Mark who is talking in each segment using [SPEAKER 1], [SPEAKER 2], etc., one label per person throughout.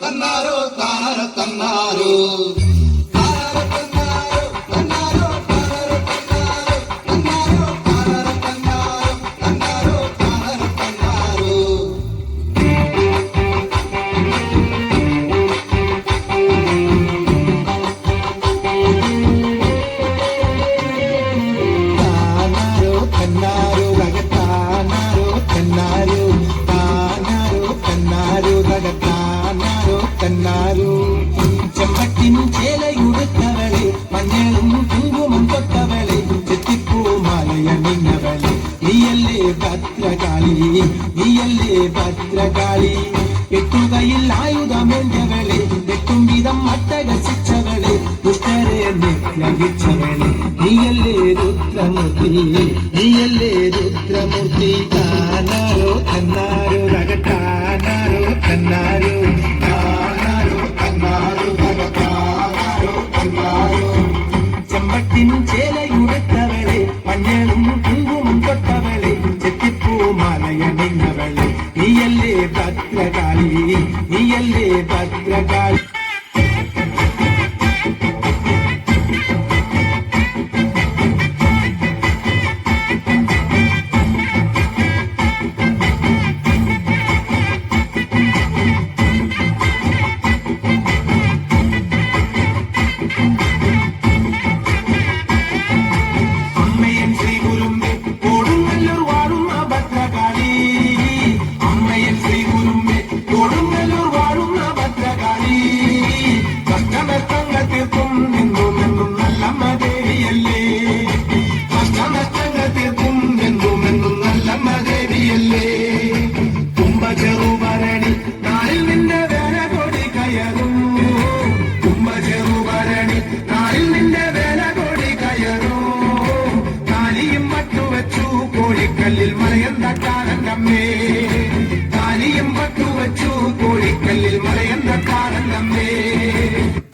[SPEAKER 1] తన్నారు తానర తన్నారు. I got it. ఇయల్లే భద్రకాళి മലയന്തക്കാരനമ്മേ കാലിയം പട്ടുവച്ചു കോഴിക്കല്ലിൽ മലയന്തക്കാരനമ്മേ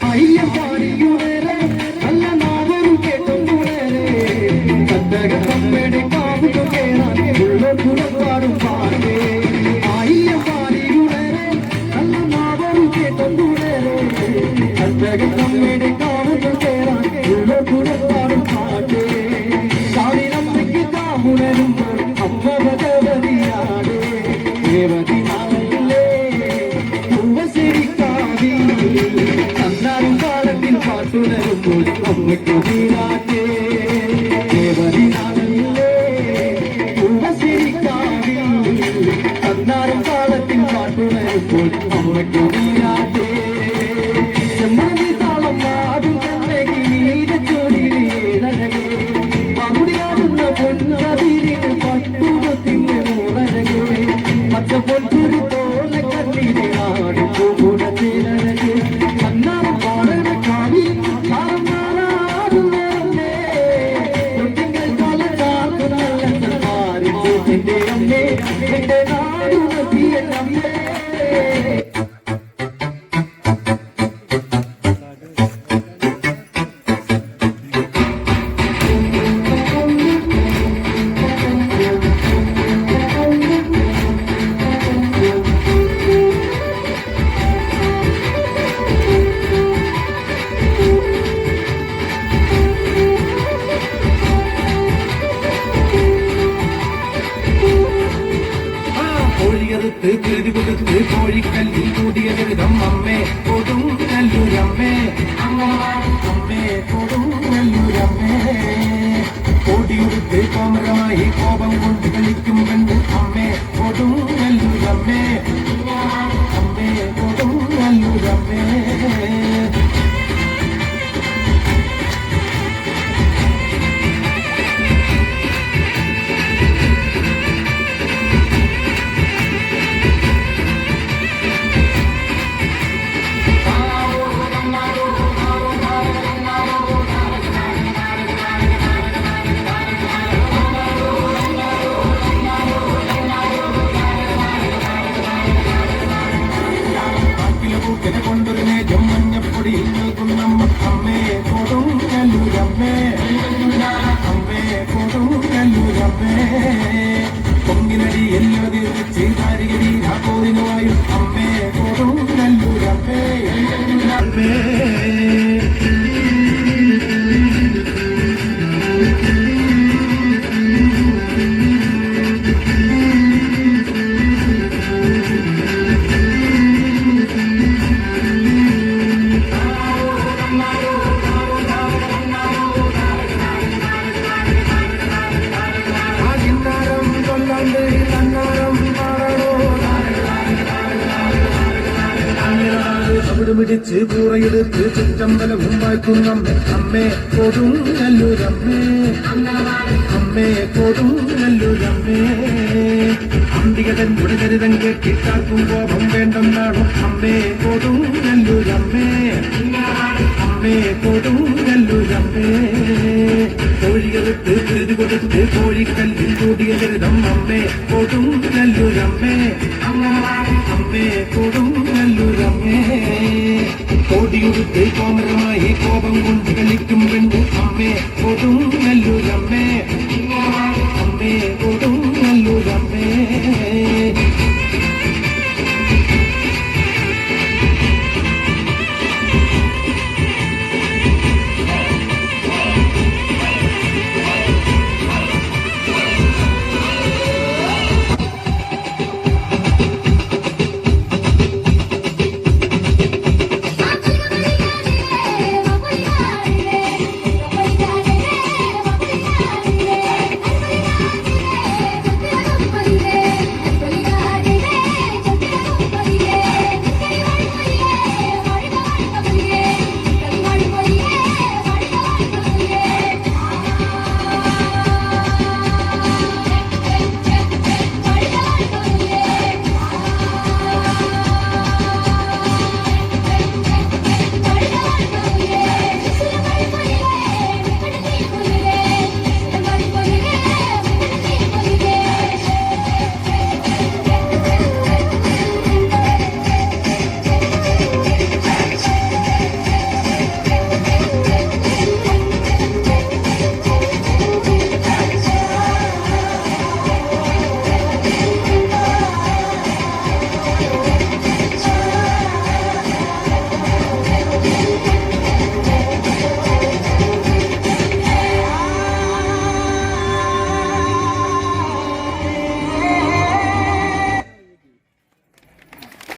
[SPEAKER 1] അയ്യം एक विराट விட்டு விட்டேனோ อีก അവിടുമിടിച്ച് കൂറയെടുത്ത് ചുറ്റമ്പലവും വായിക്കുന്നമ്മേ അമ്മേ. കൊടും നല്ലൂരമ്മേ അമ്മേ കൊടും നല്ലൂരമ്മേ അമ്പികതൻ മുടിതരിതം കേട്ടിട്ടാക്കും കോപം വേണ്ടെന്നാണോ? അമ്മേ കൊടും നല്ലൂരമ്മേ അമ്മേ കൊടും നല്ലൂരമ്മേ കോഴികൾക്ക് കരുതി കൊടുത്ത് കോഴിക്കല്ലിൽ കൂടിയ കരുതം അമ്മേ കൊടും നല്ലൂരമ്മേ അമ്മേ കൊടും കോടിയുടെ കോമരമായി കോപം കൊണ്ട് കളിക്കും പെണ്ണു ആമേ കൊതും